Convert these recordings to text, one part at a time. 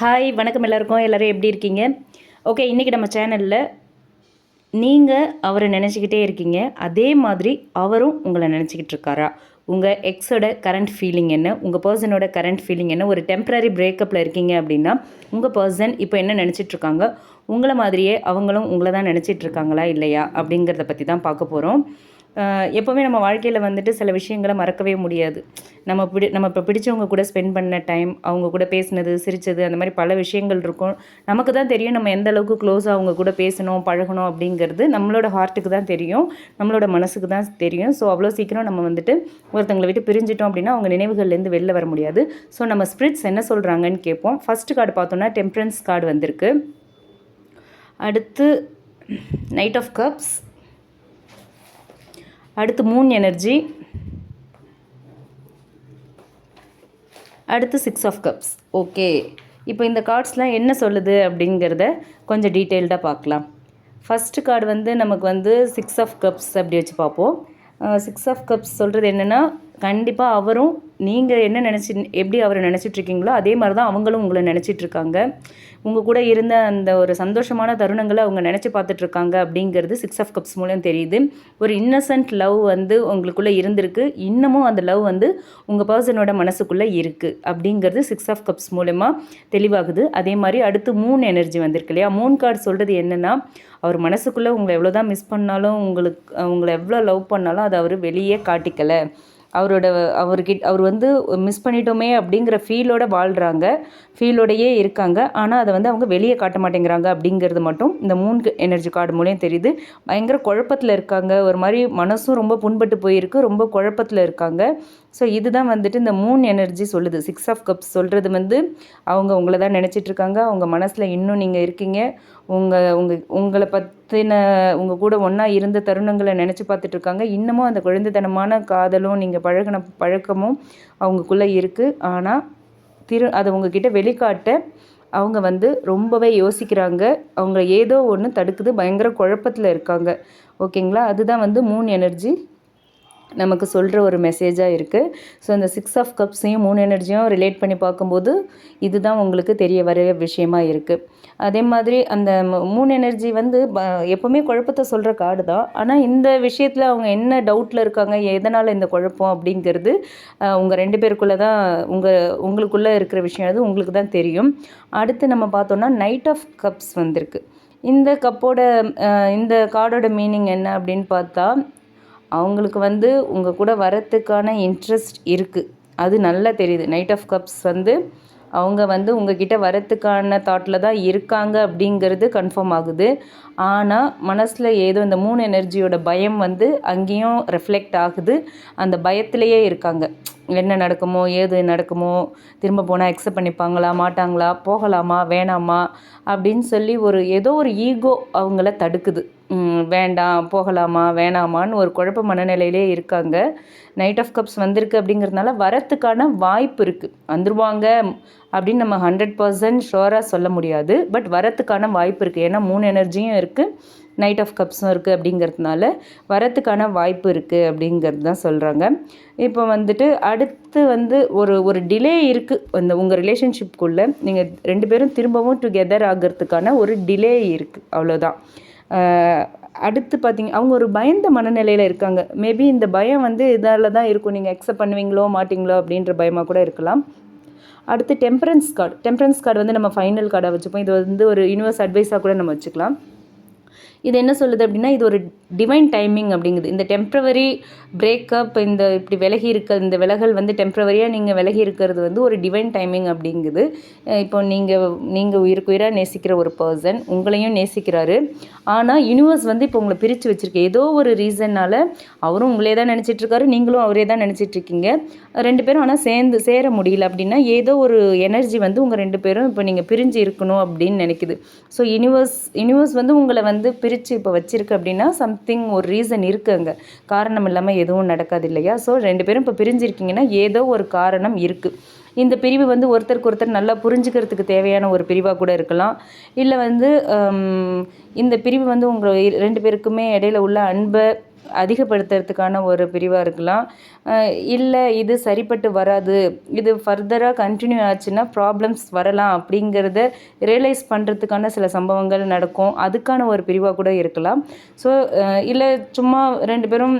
Hi வணக்கம் எல்லாருக்கும். எல்லோரும் எப்படி இருக்கீங்க? ஓகே இன்றைக்கி நம்ம சேனலில் நீங்கள் அவரை நினச்சிக்கிட்டே இருக்கீங்க. அதே மாதிரி அவரும் உங்களை நினச்சிக்கிட்டு இருக்காரா? உங்கள் எக்ஸோட கரண்ட் ஃபீலிங் என்ன? உங்கள் பர்சனோட கரண்ட் ஃபீலிங் என்ன? ஒரு டெம்ப்ரரி பிரேக்கப்பில் இருக்கீங்க அப்படின்னா உங்கள் பர்சன் இப்போ என்ன நினச்சிட்ருக்காங்க உங்களை மாதிரியே அவங்களும் உங்களை தான் நினச்சிட்டு இருக்காங்களா இல்லையா? அப்படிங்கிறத பற்றி தான் பார்க்க போகிறோம் எப்போவுமே நம்ம வாழ்க்கையில் வந்துட்டு சில விஷயங்களை மறக்கவே முடியாது. நம்ம பிடி நம்ம இப்போ பிடிச்சவங்க கூட ஸ்பெண்ட் பண்ண டைம் அவங்க கூட பேசினது சிரித்தது அந்த மாதிரி பல விஷயங்கள் இருக்கும். நமக்கு தான் தெரியும் நம்ம எந்த அளவுக்கு க்ளோஸாக அவங்க கூட பேசணும் பழகணும் அப்படிங்கிறது நம்மளோட ஹார்ட்டுக்கு தான் தெரியும். நம்மளோட மனசுக்கு தான் தெரியும். ஸோ அவ்வளோ சீக்கிரம் நம்ம வந்துட்டு ஒருத்தங்களை விட்டு பிரிஞ்சிட்டோம் அப்படின்னா அவங்க நினைவுகள்லேருந்து வெளில வர முடியாது. ஸோ நம்ம ஸ்பிரிட்ஸ் என்ன சொல்கிறாங்கன்னு கேட்போம். ஃபஸ்ட்டு கார்டு பார்த்தோன்னா டெம்பரன்ஸ் கார்டு வந்திருக்கு. அடுத்து நைட் ஆஃப் கப்ஸ் அடுத்து மூன் எனர்ஜி அடுத்து சிக்ஸ் ஆஃப் கப்ஸ் ஓகே இப்போ இந்த கார்ட்ஸ்லாம் என்ன சொல்லுது அப்படிங்கிறத கொஞ்சம் டீட்டெயில்டாக பார்க்கலாம். ஃபஸ்ட்டு கார்டு வந்து நமக்கு வந்து சிக்ஸ் ஆஃப் கப்ஸ் அப்படி வச்சு பார்ப்போம். சிக்ஸ் ஆஃப் கப்ஸ் சொல்கிறது என்னென்னா கண்டிப்பாக அவரும் நீங்கள் என்ன நினச்சி எப்படி அவரை நினச்சிட்ருக்கீங்களோ அதே மாதிரி தான் அவங்களும் உங்களை நினச்சிட்ருக்காங்க. உங்கள் கூட இருந்த அந்த ஒரு சந்தோஷமான தருணங்களை அவங்க நினச்சி பார்த்துட்ருக்காங்க அப்படிங்கிறது சிக்ஸ் ஆஃப் கப்ஸ் மூலம் தெரியுது. ஒரு இன்னசென்ட் லவ் வந்து உங்களுக்குள்ளே இருந்திருக்கு. இன்னமும் அந்த லவ் வந்து உங்கள் பர்சனோட மனசுக்குள்ளே இருக்குது அப்படிங்கிறது சிக்ஸ் ஆஃப் கப்ஸ் மூலமாக தெளிவாகுது. அதே மாதிரி அடுத்து மூன் எனர்ஜி வந்திருக்கு இல்லையா? மூன் கார்டு சொல்கிறது என்னென்னா அவர் மனசுக்குள்ளே உங்களை எவ்வளோ தான் மிஸ் பண்ணாலும் உங்களுக்கு உங்களை எவ்வளோ லவ் பண்ணாலும் அதை அவர் வெளியே காட்டிக்கலை. அவரோட அவர்கிட்ட அவர் வந்து மிஸ் பண்ணிட்டோமே அப்படிங்கிற ஃபீலோட வாழ்கிறாங்க ஃபீலோடையே இருக்காங்க. ஆனால் அதை வந்து அவங்க வெளியே காட்ட மாட்டேங்கிறாங்க அப்படிங்கிறது மட்டும் இந்த மூணு எனர்ஜி கார்டு மூலியம் தெரியுது. பயங்கர குழப்பத்தில் இருக்காங்க. ஒரு மாதிரி மனசும் ரொம்ப புண்பட்டு போயிருக்கு. ரொம்ப குழப்பத்தில் இருக்காங்க. ஸோ இதுதான் வந்துட்டு இந்த மூன் எனர்ஜி சொல்லுது. சிக்ஸ் ஆஃப் கப்ஸ் சொல்கிறது வந்து அவங்க உங்களை தான் நினச்சிட்ருக்காங்க. அவங்க மனசில் இன்னும் நீங்கள் இருக்கீங்க. உங்கள் உங்கள் உங்களை பற்றின உங்கள் கூட ஒன்றா இருந்த தருணங்களை நினச்சி பார்த்துட்ருக்காங்க. இன்னமும் அந்த குழந்தைத்தனமான காதலும் நீங்கள் பழகின பழக்கமும் அவங்களுக்குள்ளே இருக்குது ஆனால் திரு அதை உங்ககிட்ட வெளிக்காட்ட அவங்க வந்து ரொம்பவே யோசிக்கிறாங்க. அவங்க ஏதோ ஒன்று தடுக்குது. பயங்கர குழப்பத்தில் இருக்காங்க. ஓகேங்களா அதுதான் வந்து மூன் எனர்ஜி நமக்கு சொல்கிற ஒரு மெசேஜாக இருக்குது ஸோ இந்த சிக்ஸ் ஆஃப் கப்ஸையும் மூணு எனர்ஜியும் ரிலேட் பண்ணி பார்க்கும்போது இதுதான் உங்களுக்கு தெரிய வர விஷயமா இருக்குது அதே மாதிரி அந்த மூணு எனர்ஜி வந்து ப எப்போவுமே குழப்பத்தை சொல்கிற கார்டு தான். ஆனால் இந்த விஷயத்தில் அவங்க என்ன டவுட்டில் இருக்காங்க எதனால் இந்த குழப்பம் அப்படிங்கிறது உங்கள் ரெண்டு பேருக்குள்ளே தான் உங்கள் உங்களுக்குள்ளே இருக்கிற விஷயம் அது உங்களுக்கு தான் தெரியும். அடுத்து நம்ம பார்த்தோன்னா நைட் ஆஃப் கப்ஸ் வந்திருக்கு. இந்த கப்போட இந்த கார்டோட மீனிங் என்ன அப்படின்னு பார்த்தா அவங்களுக்கு வந்து உங்கள் கூட வரத்துக்கான இன்ட்ரெஸ்ட் இருக்குது அது நல்லா தெரியுது. நைட் ஆஃப் கப்ஸ் வந்து அவங்க வந்து உங்ககிட்ட வரத்துக்கான தாட்டில் தான் இருக்காங்க அப்படிங்கிறது கன்ஃபார்ம் ஆகுது. ஆனால் மனசில் ஏதோ இந்த மூணு எனர்ஜியோட பயம் வந்து அங்கேயும் ரெஃப்ளெக்ட் ஆகுது. அந்த பயத்திலேயே இருக்காங்க. என்ன நடக்குமோ ஏது நடக்குமோ திரும்ப போனால் அக்செப்ட் பண்ணிப்பாங்களா மாட்டாங்களா போகலாமா வேணாமா அப்படின்னு சொல்லி ஒரு ஏதோ ஒரு ஈகோ அவங்கள தடுக்குது. வேண்டாம் போகலாமா வேணாமான்னு ஒரு குழப்ப மனநிலையிலே இருக்காங்க. நைட் ஆஃப் கப்ஸ் வந்திருக்கு அப்படிங்கிறதுனால வரத்துக்கான வாய்ப்பு இருக்குது வந்துருவாங்க அப்படின்னு நம்ம ஹண்ட்ரட் பர்சன்ட் ஷோராக சொல்ல முடியாது. பட் வரத்துக்கான வாய்ப்பு இருக்குது ஏன்னா மூணு எனர்ஜியும் இருக்குது நைட் ஆஃப் கப்ஸும் இருக்குது அப்படிங்கிறதுனால வரத்துக்கான வாய்ப்பு இருக்குது அப்படிங்கிறது தான் சொல்கிறாங்க இப்போ வந்துட்டு அடுத்து வந்து ஒரு ஒரு டிலே இருக்குது அந்த உங்கள் ரிலேஷன்ஷிப்குள்ளே நீங்கள் ரெண்டு பேரும் திரும்பவும் டுகெதர் ஆகிறதுக்கான ஒரு டிலே இருக்குது அவ்வளோதான் அடுத்து பார்த்தீங்க அவங்க ஒரு பயந்த மனநிலையில் இருக்காங்க. மேபி இந்த பயம் வந்து இதால் தான் இருக்கும். நீங்கள் அக்செப்ட் பண்ணுவீங்களோ மாட்டிங்களோ அப்படின்ற பயமாக கூட இருக்கலாம். அடுத்து டெம்பரன்ஸ் கார்டு டெம்பரன்ஸ் கார்டு வந்து நம்ம ஃபைனல் கார்டாக வச்சுப்போம். இது வந்து ஒரு யூனிவர்ஸ் அட்வைஸாக கூட நம்ம வச்சுக்கலாம். இது என்ன சொல்லுது அப்படின்னா இது ஒரு டிவைன் டைமிங் அப்படிங்குது. இந்த டெம்ப்ரவரி பிரேக்கப் இந்த இப்படி விலகி இருக்க இந்த விலகல் வந்து டெம்ப்ரவரியாக நீங்கள் விலகி இருக்கிறது வந்து ஒரு டிவைன் டைமிங் அப்படிங்குது. இப்போ நீங்கள் நீங்கள் உயிருக்குயிராக நேசிக்கிற ஒரு பர்சன் உங்களையும் நேசிக்கிறாரு. ஆனால் யூனிவர்ஸ் வந்து இப்போ உங்களை பிரித்து வச்சுருக்கு. ஏதோ ஒரு ரீசன்னால் அவரும் உங்களே தான் நினச்சிட்ருக்காரு நீங்களும் அவரே தான் நினச்சிட்ருக்கீங்க ரெண்டு பேரும் ஆனால் சேர்ந்து சேர முடியல அப்படின்னா ஏதோ ஒரு எனர்ஜி வந்து உங்கள் ரெண்டு பேரும் இப்போ நீங்கள் பிரிஞ்சு இருக்கணும் அப்படின்னு நினைக்குது. ஸோ யூனிவர்ஸ் யூனிவர்ஸ் வந்து உங்களை வந்து வந்து பிரித்து இப்போ வச்சுருக்கு அப்படின்னா சம்திங் ஒரு ரீசன் இருக்குது அங்கே காரணம் இல்லாமல் எதுவும் நடக்காது இல்லையா? ஸோ ரெண்டு பேரும் இப்போ பிரிஞ்சிருக்கீங்கன்னா ஏதோ ஒரு காரணம் இருக்குது இந்த பிரிவு வந்து ஒருத்தருக்கு ஒருத்தர் நல்லா புரிஞ்சுக்கிறதுக்கு தேவையான ஒரு பிரிவாக கூட இருக்கலாம். இல்லை வந்து இந்த பிரிவு வந்து உங்கள் ரெண்டு பேருக்குமே இடையில உள்ள அன்பை அதிகப்படுத்துறதுக்கான ஒரு பிரிவாக இருக்கலாம். இல்லை இது சரிப்பட்டு வராது. இது ஃபர்தராக கண்டினியூ ஆச்சுன்னா ப்ராப்ளம்ஸ் வரலாம் அப்படிங்கிறத ரியலைஸ் பண்ணுறதுக்கான சில சம்பவங்கள் நடக்கும். அதுக்கான ஒரு பிரிவாக கூட இருக்கலாம். ஸோ இல்லை சும்மா ரெண்டு பேரும்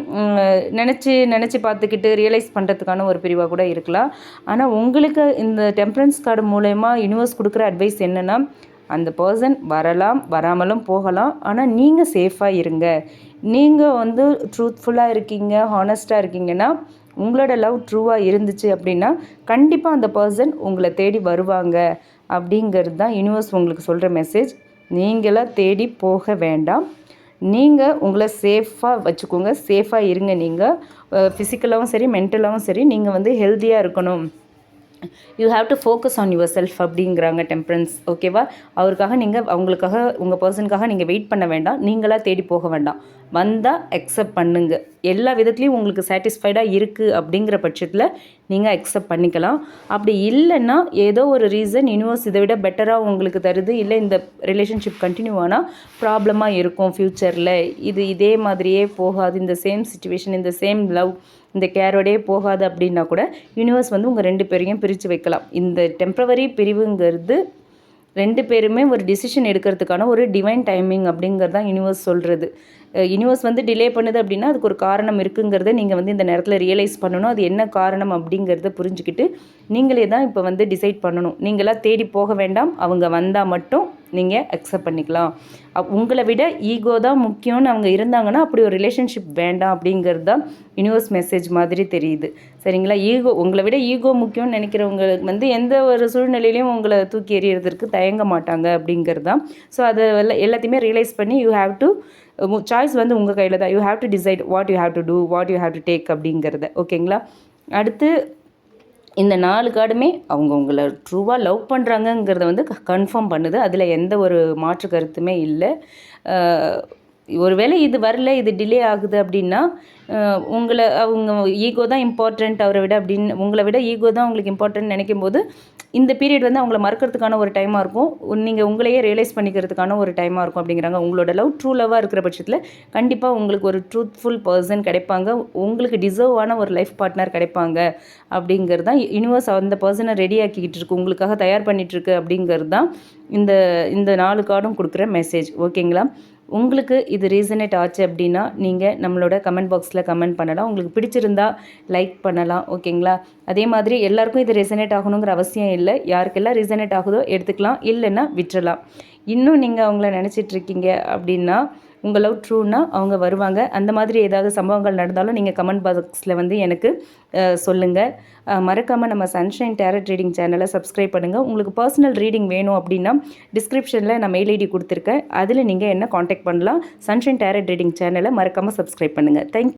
நினச்சி நினச்சி பார்த்துக்கிட்டு ரியலைஸ் பண்ணுறதுக்கான ஒரு பிரிவாக கூட இருக்கலாம். ஆனால் உங்களுக்கு இந்த டெம்பரன்ஸ் கார்டு மூலயமா யூனிவர்ஸ் கொடுக்குற அட்வைஸ் என்னென்னா அந்த பர்சன் வரலாம் வராமலும் போகலாம். ஆனால் நீங்கள் சேஃபாக இருங்க. நீங்கள் வந்து ட்ரூத்ஃபுல்லாக இருக்கீங்க ஹானஸ்ட்டாக இருக்கீங்கன்னா உங்களோட லவ் ட்ரூவாக இருந்துச்சு அப்படின்னா கண்டிப்பாக அந்த பர்சன் உங்களை தேடி வருவாங்க. அப்படிங்கிறது தான் யூனிவர்ஸ் உங்களுக்கு சொல்கிற மெசேஜ் நீங்களாக தேடி போக வேண்டாம். நீங்கள் உங்களை சேஃபாக வச்சுக்கோங்க. சேஃபாக இருங்க நீங்கள் ஃபிசிக்கலாகவும் சரி மென்டலாகவும் சரி நீங்கள் வந்து ஹெல்த்தியாக இருக்கணும். You have to focus on yourself அப்படிங்கிறாங்க டெம்பரன்ஸ் ஓகேவா அவருக்காக நீங்கள் அவங்களுக்காக உங்கள் பர்சனுக்காக நீங்கள் வெயிட் பண்ண வேண்டாம். நீங்களாக தேடி போக வேண்டாம். வந்தால் அக்செப்ட் பண்ணுங்க. எல்லா விதத்துலேயும் உங்களுக்கு சாட்டிஸ்ஃபைடாக இருக்குது அப்படிங்கிற பட்சத்தில் நீங்கள் அக்செப்ட் பண்ணிக்கலாம். அப்படி இல்லைன்னா ஏதோ ஒரு ரீசன் யூனிவர்ஸ் இதை விட பெட்டராக உங்களுக்கு தருது இல்லை இந்த ரிலேஷன்ஷிப் கண்டினியூ ஆனால் ப்ராப்ளமாக இருக்கும் ஃப்யூச்சரில் இது இதே மாதிரியே போகாது. இந்த சேம் சுச்சுவேஷன் இந்த சேம் லவ் இந்த கேரோடே போகாது அப்படின்னா கூட யூனிவர்ஸ் வந்து உங்கள் ரெண்டு பேரையும் பிரித்து வைக்கலாம். இந்த டெம்ப்ரவரி பிரிவுங்கிறது ரெண்டு பேருமே ஒரு டிசிஷன் எடுக்கிறதுக்கான ஒரு டிவைன் டைமிங் அப்படிங்கிறது தான் யூனிவர்ஸ் சொல்கிறது யூனிவர்ஸ் வந்து டிலே பண்ணுது அப்படின்னா அதுக்கு ஒரு காரணம் இருக்குங்கிறத நீங்கள் வந்து இந்த நேரத்தில் ரியலைஸ் பண்ணணும். அது என்ன காரணம் அப்படிங்கிறத புரிஞ்சுக்கிட்டு நீங்களே தான் இப்போ வந்து டிசைட் பண்ணணும். நீங்களாக தேடி போக வேண்டாம். அவங்க வந்தால் மட்டும் நீங்கள் அக்செப்ட் பண்ணிக்கலாம். உங்களை விட ஈகோ தான் முக்கியம்னு அவங்க இருந்தாங்கன்னா அப்படி ஒரு ரிலேஷன்ஷிப் வேண்டாம் அப்படிங்கிறது தான் யூனிவர்ஸ் மெசேஜ் மாதிரி தெரியுது. சரிங்களா? ஈகோ உங்களை விட ஈகோ முக்கியம்னு நினைக்கிறவங்களுக்கு வந்து எந்த ஒரு சூழ்நிலையிலையும் உங்களை தூக்கி எறியறதுக்கு தயங்க மாட்டாங்க அப்படிங்கிறது தான். ஸோ அதை எல்லாத்தையுமே ரியலைஸ் பண்ணி யூ ஹாவ் டு சாய்ஸ் வந்து உங்கள் கையில் தான். You have to decide what you have to do what you have to take அப்படிங்கிறத. ஓகேங்களா அடுத்து இந்த நாலு கார்டுமே அவங்க உங்களை ட்ரூவாக லவ் பண்ணுறாங்கங்கிறத வந்து கன்ஃபார்ம் பண்ணுது. அதில் எந்த ஒரு மாற்று கருத்துமே இல்லை. ஒருவேளை இது வரல இது டிலே ஆகுது அப்படின்னா உங்களை அவங்க ஈகோ தான் இம்பார்ட்டண்ட் அவரை விட அப்படின்னு உங்களை விட ஈகோ தான் உங்களுக்கு இம்பார்ட்டன்ட் நினைக்கும் போது இந்த பீரியட் வந்து அவங்கள மறக்கிறதுக்கான ஒரு டைமாக இருக்கும். நீங்கள் உங்களையே ரியலைஸ் பண்ணிக்கிறதுக்கான ஒரு டைமாக இருக்கும் அப்படிங்கிறாங்க. உங்களோட லவ் ட்ரூ லவ்வாக இருக்கிற பட்சத்தில் கண்டிப்பாக உங்களுக்கு ஒரு ட்ரூத்ஃபுல் பர்சன் கிடைப்பாங்க. உங்களுக்கு டிசர்வான ஒரு லைஃப் பார்ட்னர் கிடைப்பாங்க அப்படிங்கிறது தான் யூனிவர்ஸ் அந்த பர்சனை ரெடி ஆக்கிக்கிட்டு இருக்கு. உங்களுக்காக தயார் பண்ணிகிட்ருக்கு அப்படிங்கிறது தான் இந்த இந்த நாலு கார்டும் கொடுக்குற மெசேஜ் ஓகேங்களா உங்களுக்கு இது ரீசனேட் ஆச்சு அப்படின்னா நீங்கள் நம்மளோட கமெண்ட் பாக்ஸில் கமெண்ட் பண்ணலாம். உங்களுக்கு பிடிச்சிருந்தா லைக் பண்ணலாம். ஓகேங்களா அதே மாதிரி எல்லாருக்கும் இது ரெசனேட் ஆகணுங்கிற அவசியம் இல்லை. யாருக்கெல்லாம் ரீசனேட் ஆகுதோ எடுத்துக்கலாம். இல்லைன்னா விட்டுறலாம். இன்னும் நீங்கள் அவங்கள நினச்சிட்ருக்கீங்க அப்படின்னா உங்கள் லவ் ட்ரூன்னா அவங்க வருவாங்க. அந்த மாதிரி ஏதாவது சம்பவங்கள் நடந்தாலும் நீங்கள் கமெண்ட் பாக்ஸில் வந்து எனக்கு சொல்லுங்கள் மறக்காமல் நம்ம சன்ஷைன் டேரட் ரீடிங் சேனலை சப்ஸ்கிரைப் பண்ணுங்கள் உங்களுக்கு பர்சனல் ரீடிங் வேணும் அப்படின்னா டிஸ்கிரிப்ஷனில் நான் மெயில் ஐடி கொடுத்துருக்கேன். அதில் நீங்கள் என்ன காண்டாக்ட் பண்ணலாம் சன்ஷைன் டேரட் ரீடிங் சேனலை மறக்காமல் சப்ஸ்கிரைப் பண்ணுங்கள் தேங்க்